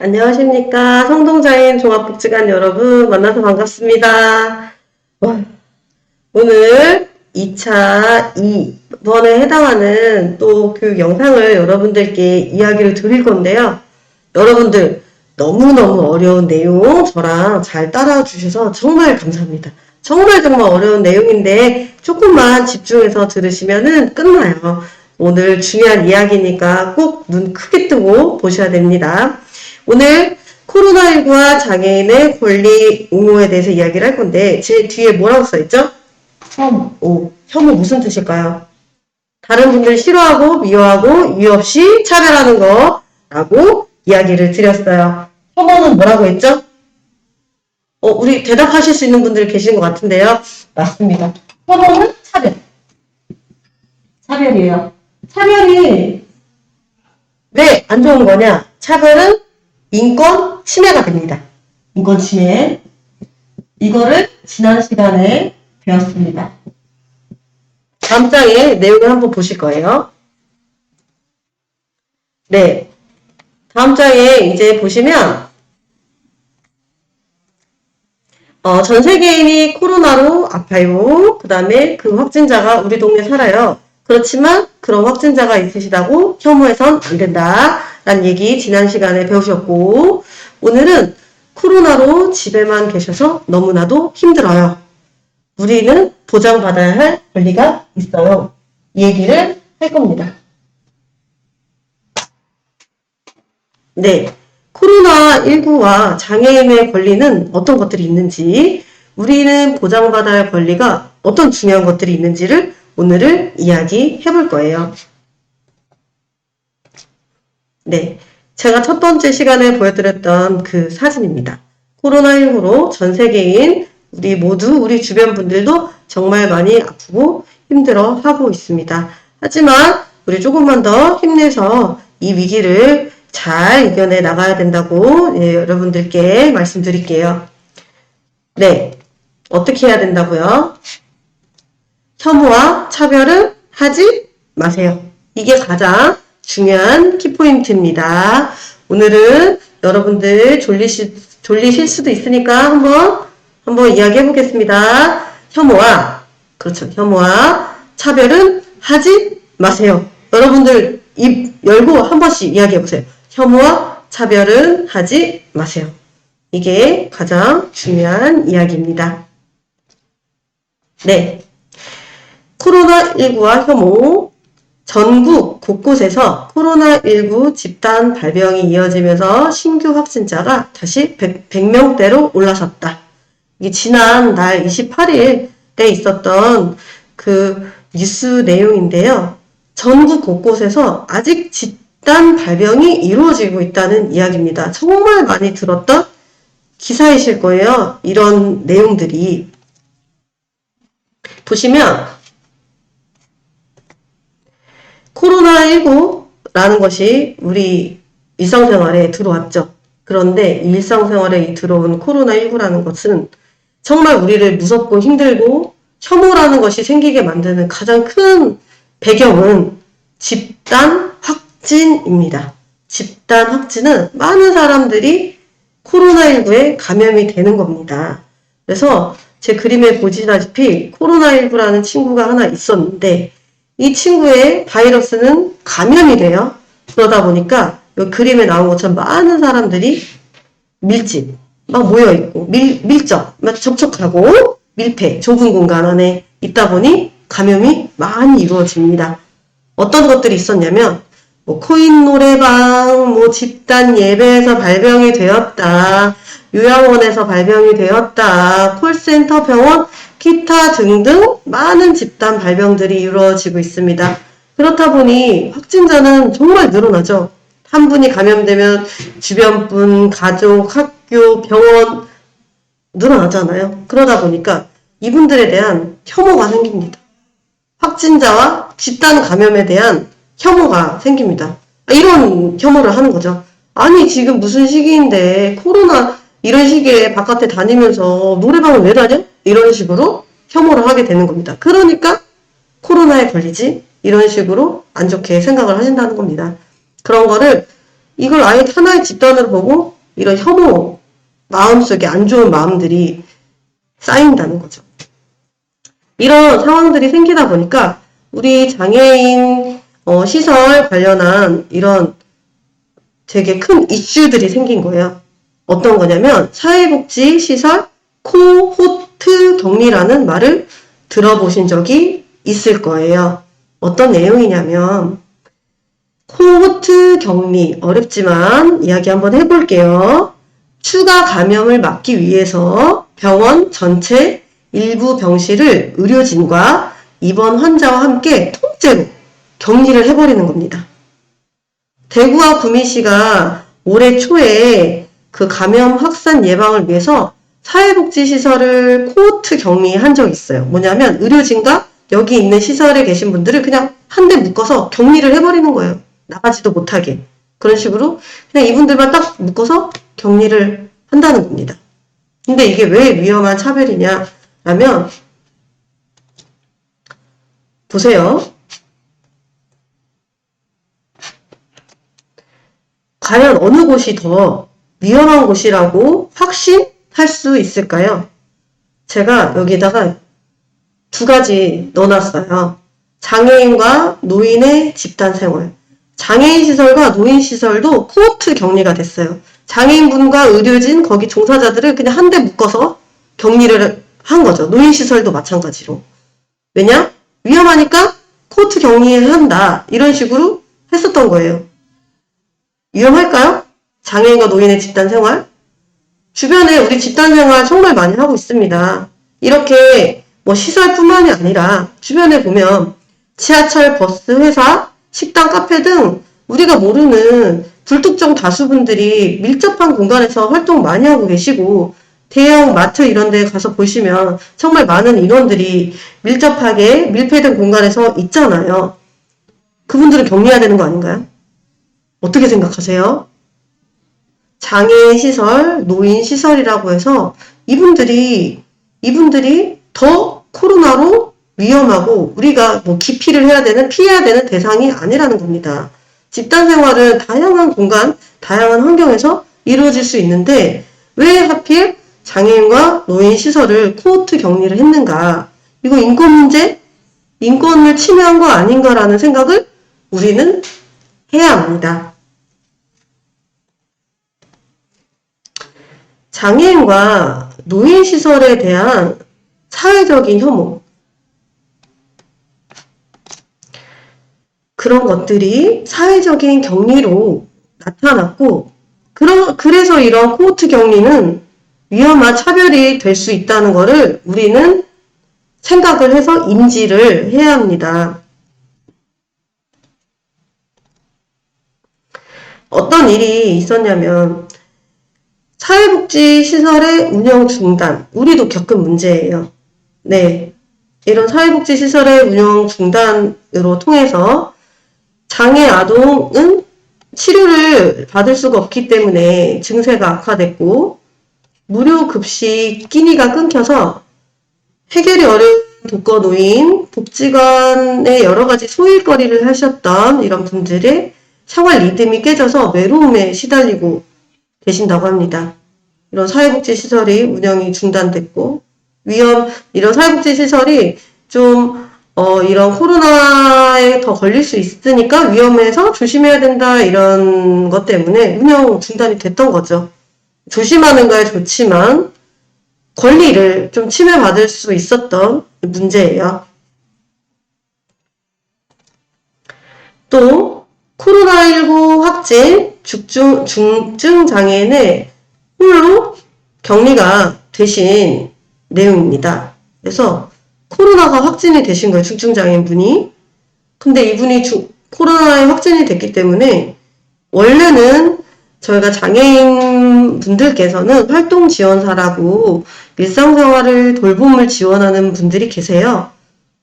안녕하십니까. 성동자인 종합복지관 여러분 만나서 반갑습니다. 와, 오늘 2차 2번에 해당하는 또 교육 영상을 여러분들께 이야기를 드릴 건데요. 여러분들 너무너무 어려운 내용 저랑 잘 따라와 주셔서 정말 감사합니다. 정말 정말 어려운 내용인데 조금만 집중해서 들으시면은 끝나요. 오늘 중요한 이야기니까 꼭 눈 크게 뜨고 보셔야 됩니다. 오늘 코로나19와 장애인의 권리 옹호에 대해서 이야기를 할 건데 제 뒤에 뭐라고 써있죠? 혐오. 혐오 무슨 뜻일까요? 다른 분들 싫어하고 미워하고 이유 없이 차별하는 거라고 이야기를 드렸어요. 혐오는 뭐라고 했죠? 어, 우리 대답하실 수 있는 분들 계시는 것 같은데요. 맞습니다. 혐오는 차별. 차별이에요. 차별이 왜 안 좋은 거냐? 차별은 인권 침해가 됩니다. 인권 침해. 이거를 지난 시간에 배웠습니다. 다음 장에 내용을 한번 보실 거예요. 네. 다음 장에 이제 보시면, 어, 전 세계인이 코로나로 아파요. 그 다음에 그 확진자가 우리 동네에 살아요. 그렇지만 그런 확진자가 있으시다고 혐오해선 안 된다. 라는 얘기 지난 시간에 배우셨고, 오늘은 코로나로 집에만 계셔서 너무나도 힘들어요. 우리는 보장받아야 할 권리가 있어요. 이 얘기를 할 겁니다. 네. 코로나19와 장애인의 권리는 어떤 것들이 있는지, 우리는 보장받아야 할 권리가 어떤 중요한 것들이 있는지를 오늘을 이야기해 볼 거예요. 네. 제가 첫 번째 시간에 보여드렸던 그 사진입니다. 코로나19로 전 세계인 우리 모두 우리 주변 분들도 정말 많이 아프고 힘들어 하고 있습니다. 하지만 우리 조금만 더 힘내서 이 위기를 잘 이겨내 나가야 된다고 예, 여러분들께 말씀드릴게요. 네. 어떻게 해야 된다고요? 혐오와 차별은 하지 마세요. 이게 가장 중요한 키포인트입니다. 오늘은 여러분들 졸리실, 졸리실 수도 있으니까 한번, 한번 이야기해 보겠습니다. 혐오와, 그렇죠. 혐오와 차별은 하지 마세요. 여러분들 입 열고 한 번씩 이야기해 보세요. 혐오와 차별은 하지 마세요. 이게 가장 중요한 이야기입니다. 네. 코로나19와 혐오, 전국 곳곳에서 코로나19 집단 발병이 이어지면서 신규 확진자가 다시 100, 100명대로 올라섰다. 이게 지난 날 28일에 있었던 그 뉴스 내용인데요. 전국 곳곳에서 아직 집단 발병이 이루어지고 있다는 이야기입니다. 정말 많이 들었던 기사이실 거예요. 이런 내용들이. 보시면 코로나19라는 것이 우리 일상생활에 들어왔죠. 그런데 일상생활에 들어온 코로나19라는 것은 정말 우리를 무섭고 힘들고 혐오라는 것이 생기게 만드는 가장 큰 배경은 집단 확진입니다. 집단 확진은 많은 사람들이 코로나19에 감염이 되는 겁니다. 그래서 제 그림에 보시다시피 코로나19라는 친구가 하나 있었는데 이 친구의 바이러스는 감염이 돼요. 그러다 보니까 이 그림에 나온 것처럼 많은 사람들이 밀집, 막 모여있고, 밀, 밀접, 막 접촉하고, 밀폐, 좁은 공간 안에 있다 보니 감염이 많이 이루어집니다. 어떤 것들이 있었냐면, 뭐 코인 노래방, 뭐 집단 예배에서 발병이 되었다, 요양원에서 발병이 되었다, 콜센터 병원, 기타 등등 많은 집단 발병들이 이루어지고 있습니다. 그렇다 보니 확진자는 정말 늘어나죠. 한 분이 감염되면 주변 분, 가족, 학교, 병원 늘어나잖아요. 그러다 보니까 이분들에 대한 혐오가 생깁니다. 확진자와 집단 감염에 대한 혐오가 생깁니다. 이런 혐오를 하는 거죠. 아니, 지금 무슨 시기인데, 코로나 이런 시기에 바깥에 다니면서 노래방을 왜 다녀? 이런 식으로 혐오를 하게 되는 겁니다. 그러니까 코로나에 걸리지? 이런 식으로 안 좋게 생각을 하신다는 겁니다. 그런 거를 이걸 아예 하나의 집단으로 보고 이런 혐오, 마음속에 안 좋은 마음들이 쌓인다는 거죠. 이런 상황들이 생기다 보니까 우리 장애인 어, 시설 관련한 이런 되게 큰 이슈들이 생긴 거예요. 어떤 거냐면 사회복지 시설 코호트 격리라는 말을 들어보신 적이 있을 거예요. 어떤 내용이냐면 코호트 격리 어렵지만 이야기 한번 해볼게요. 추가 감염을 막기 위해서 병원 전체 일부 병실을 의료진과 입원 환자와 함께 통째로 격리를 해버리는 겁니다. 대구와 구미시가 올해 초에 그 감염 확산 예방을 위해서 사회복지시설을 코호트 격리한 적이 있어요. 뭐냐면 의료진과 여기 있는 시설에 계신 분들을 그냥 한 대 묶어서 격리를 해버리는 거예요. 나가지도 못하게. 그런 식으로 그냥 이분들만 딱 묶어서 격리를 한다는 겁니다. 근데 이게 왜 위험한 차별이냐? 라면, 보세요. 과연 어느 곳이 더 위험한 곳이라고 확신할 수 있을까요? 제가 여기다가 두 가지 넣어놨어요. 장애인과 노인의 집단 생활. 장애인 시설과 노인 시설도 코호트 격리가 됐어요. 장애인분과 의료진 거기 종사자들을 그냥 한대 묶어서 격리를 한 거죠. 노인 시설도 마찬가지로. 왜냐? 위험하니까 코호트 격리한다. 이런 식으로 했었던 거예요. 위험할까요? 장애인과 노인의 집단 생활? 주변에 우리 집단 생활 정말 많이 하고 있습니다. 이렇게 뭐 시설뿐만이 아니라 주변에 보면 지하철, 버스, 회사, 식당, 카페 등 우리가 모르는 불특정 다수분들이 밀접한 공간에서 활동 많이 하고 계시고 대형 마트 이런 데 가서 보시면 정말 많은 인원들이 밀접하게 밀폐된 공간에서 있잖아요. 그분들은 격리해야 되는 거 아닌가요? 어떻게 생각하세요? 장애인 시설, 노인 시설이라고 해서 이분들이 이분들이 더 코로나로 위험하고 우리가 뭐 기피를 해야 되는 피해야 되는 대상이 아니라는 겁니다. 집단 생활은 다양한 공간, 다양한 환경에서 이루어질 수 있는데 왜 하필 장애인과 노인 시설을 코호트 격리를 했는가? 이거 인권 문제? 인권을 침해한 거 아닌가라는 생각을 우리는 해야 합니다. 장애인과 노인 시설에 대한 사회적인 혐오. 그런 것들이 사회적인 격리로 나타났고, 그러, 그래서 이런 코호트 격리는 위험한 차별이 될 수 있다는 것을 우리는 생각을 해서 인지를 해야 합니다. 어떤 일이 있었냐면, 사회복지 시설의 운영 중단, 우리도 겪은 문제예요. 네. 이런 사회복지 시설의 운영 중단으로 통해서 장애 아동은 치료를 받을 수가 없기 때문에 증세가 악화됐고, 무료 급식 끼니가 끊겨서 해결이 어려운 독거노인, 복지관의 여러 가지 소일거리를 하셨던 이런 분들의 생활 리듬이 깨져서 외로움에 시달리고 계신다고 합니다. 이런 사회복지 시설이 운영이 중단됐고 위험 이런 사회복지 시설이 좀 어, 이런 코로나에 더 걸릴 수 있으니까 위험해서 조심해야 된다 이런 것 때문에 운영 중단이 됐던 거죠. 조심하는 거야 좋지만 권리를 좀 침해받을 수 있었던 문제예요. 또 코로나19 확진 중증, 중증 장애인의 홀로 격리가 되신 내용입니다. 그래서 코로나가 확진이 되신 거예요. 중증 장애인 분이. 근데 이분이 주, 코로나에 확진이 됐기 때문에 원래는 저희가 장애인 분들께서는 활동 지원사라고 일상생활을 돌봄을 지원하는 분들이 계세요.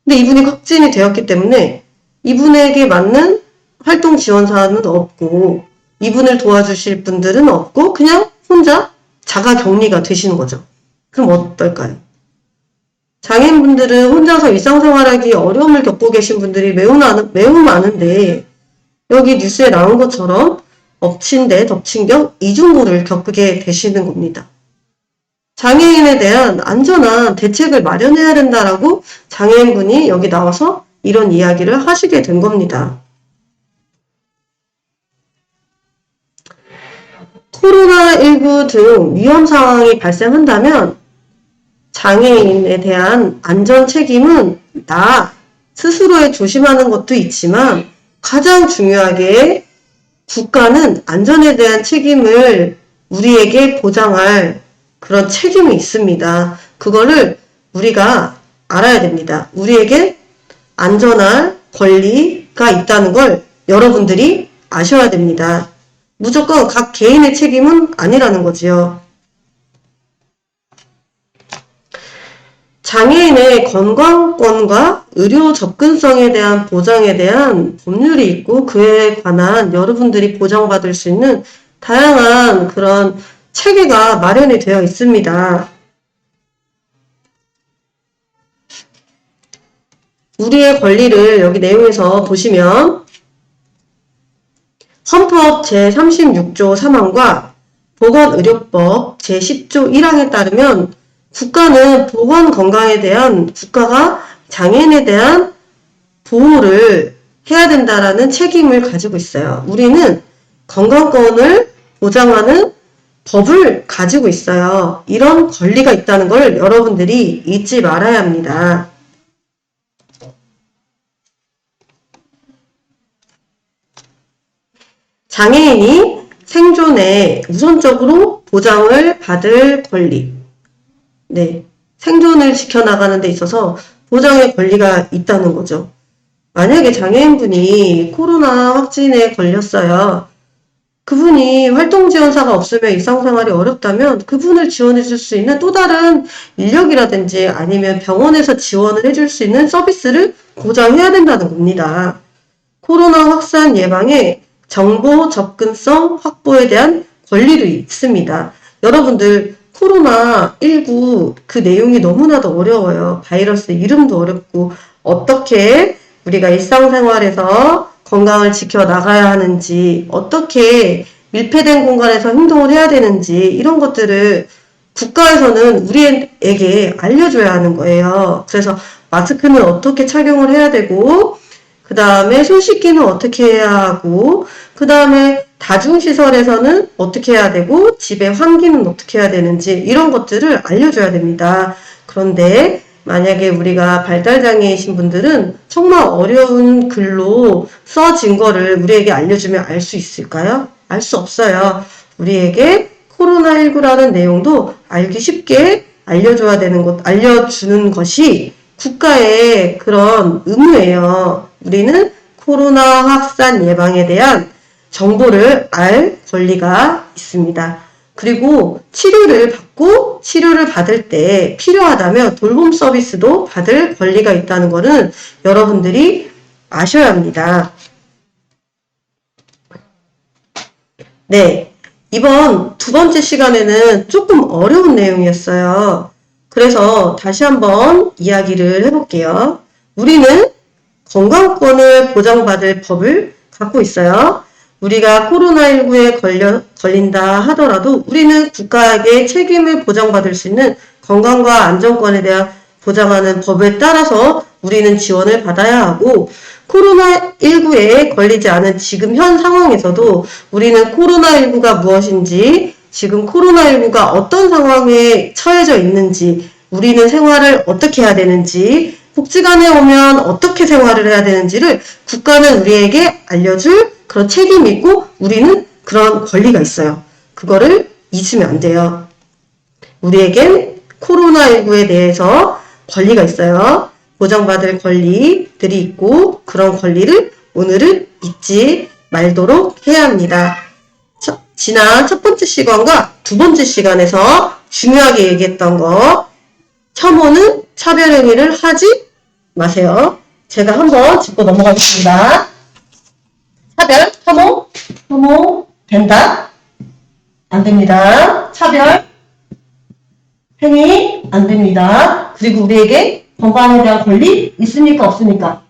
근데 이분이 확진이 되었기 때문에 이분에게 맞는 활동 지원사는 없고 이분을 도와주실 분들은 없고 그냥 혼자 자가 격리가 되시는 거죠. 그럼 어떨까요? 장애인분들은 혼자서 일상생활하기 어려움을 겪고 계신 분들이 매우, 많, 매우 많은데 여기 뉴스에 나온 것처럼 엎친 데 덮친 격 이중고를 겪게 되시는 겁니다. 장애인에 대한 안전한 대책을 마련해야 된다라고 장애인분이 여기 나와서 이런 이야기를 하시게 된 겁니다. 코로나19 등 위험 상황이 발생한다면 장애인에 대한 안전 책임은 나 스스로에 조심하는 것도 있지만 가장 중요하게 국가는 안전에 대한 책임을 우리에게 보장할 그런 책임이 있습니다. 그거를 우리가 알아야 됩니다. 우리에게 안전한 권리가 있다는 걸 여러분들이 아셔야 됩니다. 무조건 각 개인의 책임은 아니라는 거지요. 장애인의 건강권과 의료 접근성에 대한 보장에 대한 법률이 있고 그에 관한 여러분들이 보장받을 수 있는 다양한 그런 체계가 마련이 되어 있습니다. 우리의 권리를 여기 내용에서 보시면 헌법 제36조 3항과 보건의료법 제10조 1항에 따르면 국가는 보건 건강에 대한 국가가 장애인에 대한 보호를 해야 된다라는 책임을 가지고 있어요. 우리는 건강권을 보장하는 법을 가지고 있어요. 이런 권리가 있다는 걸 여러분들이 잊지 말아야 합니다. 장애인이 생존에 우선적으로 보장을 받을 권리. 네. 생존을 지켜나가는 데 있어서 보장의 권리가 있다는 거죠. 만약에 장애인분이 코로나 확진에 걸렸어요. 그분이 활동 지원사가 없으면 일상생활이 어렵다면 그분을 지원해 줄 수 있는 또 다른 인력이라든지 아니면 병원에서 지원을 해줄 수 있는 서비스를 보장해야 된다는 겁니다. 코로나 확산 예방에 정보 접근성 확보에 대한 권리도 있습니다. 여러분들 코로나19 그 내용이 너무나도 어려워요. 바이러스 이름도 어렵고 어떻게 우리가 일상생활에서 건강을 지켜 나가야 하는지 어떻게 밀폐된 공간에서 행동을 해야 되는지 이런 것들을 국가에서는 우리에게 알려줘야 하는 거예요. 그래서 마스크는 어떻게 착용을 해야 되고 그 다음에 손 씻기는 어떻게 해야 하고, 그 다음에 다중시설에서는 어떻게 해야 되고, 집의 환기는 어떻게 해야 되는지, 이런 것들을 알려줘야 됩니다. 그런데 만약에 우리가 발달장애이신 분들은 정말 어려운 글로 써진 거를 우리에게 알려주면 알 수 있을까요? 알 수 없어요. 우리에게 코로나19라는 내용도 알기 쉽게 알려줘야 되는 것, 알려주는 것이 국가의 그런 의무예요. 우리는 코로나 확산 예방에 대한 정보를 알 권리가 있습니다. 그리고 치료를 받고 치료를 받을 때 필요하다면 돌봄 서비스도 받을 권리가 있다는 것은 여러분들이 아셔야 합니다. 네. 이번 두 번째 시간에는 조금 어려운 내용이었어요. 그래서 다시 한번 이야기를 해볼게요. 우리는 건강권을 보장받을 법을 갖고 있어요. 우리가 코로나19에 걸려, 걸린다 하더라도 우리는 국가에게 책임을 보장받을 수 있는 건강과 안전권에 대한 보장하는 법에 따라서 우리는 지원을 받아야 하고 코로나19에 걸리지 않은 지금 현 상황에서도 우리는 코로나19가 무엇인지 지금 코로나19가 어떤 상황에 처해져 있는지 우리는 생활을 어떻게 해야 되는지 복지관에 오면 어떻게 생활을 해야 되는지를 국가는 우리에게 알려줄 그런 책임이 있고 우리는 그런 권리가 있어요. 그거를 잊으면 안 돼요. 우리에겐 코로나19에 대해서 권리가 있어요. 보장받을 권리들이 있고 그런 권리를 오늘은 잊지 말도록 해야 합니다. 첫, 지난 첫 번째 시간과 두 번째 시간에서 중요하게 얘기했던 거 혐오는 차별 행위를 하지 마세요. 제가 한번 짚고 넘어가겠습니다. 차별, 혐오, 혐오, 된다? 안 됩니다. 차별, 행위, 안 됩니다. 그리고 우리에게 건강에 대한 권리 있습니까? 없습니까?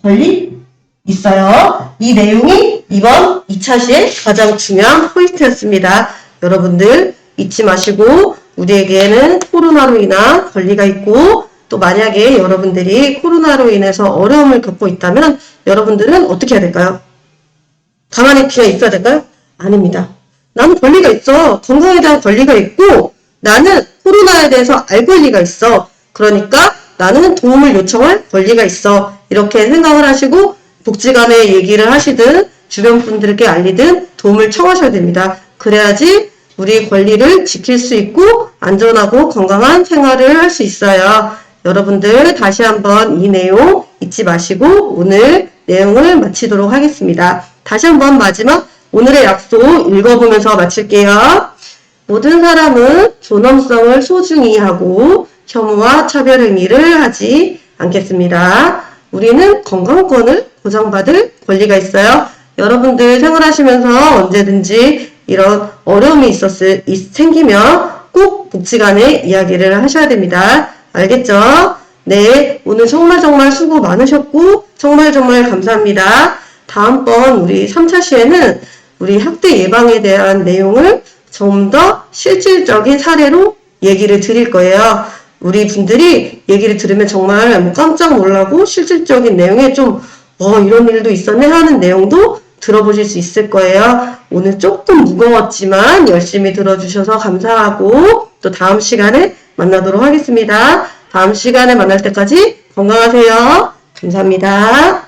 권리 있어요. 이 내용이 이번 2차 시의 가장 중요한 포인트였습니다. 여러분들 잊지 마시고 우리에게는 코로나로 인한 권리가 있고 또 만약에 여러분들이 코로나로 인해서 어려움을 겪고 있다면 여러분들은 어떻게 해야 될까요? 가만히 그냥 있어야 될까요? 아닙니다. 나는 권리가 있어. 건강에 대한 권리가 있고 나는 코로나에 대해서 알 권리가 있어. 그러니까 나는 도움을 요청할 권리가 있어. 이렇게 생각을 하시고 복지관에 얘기를 하시든 주변 분들께 알리든 도움을 청하셔야 됩니다. 그래야지 우리 권리를 지킬 수 있고 안전하고 건강한 생활을 할 수 있어요. 여러분들 다시 한번 이 내용 잊지 마시고 오늘 내용을 마치도록 하겠습니다. 다시 한번 마지막 오늘의 약속 읽어보면서 마칠게요. 모든 사람은 존엄성을 소중히 하고 혐오와 차별 행위를 하지 않겠습니다. 우리는 건강권을 보장받을 권리가 있어요. 여러분들 생활하시면서 언제든지 이런 어려움이 있었을, 있- 생기면 꼭 복지관에 이야기를 하셔야 됩니다. 알겠죠? 네, 오늘 정말 정말 수고 많으셨고, 정말 정말 감사합니다. 다음번 우리 3차 시에는 우리 학대 예방에 대한 내용을 좀 더 실질적인 사례로 얘기를 드릴 거예요. 우리 분들이 얘기를 들으면 정말 뭐 깜짝 놀라고 실질적인 내용에 좀, 어, 이런 일도 있었네 하는 내용도 들어보실 수 있을 거예요. 오늘 조금 무거웠지만 열심히 들어주셔서 감사하고 또 다음 시간에 만나도록 하겠습니다. 다음 시간에 만날 때까지 건강하세요. 감사합니다.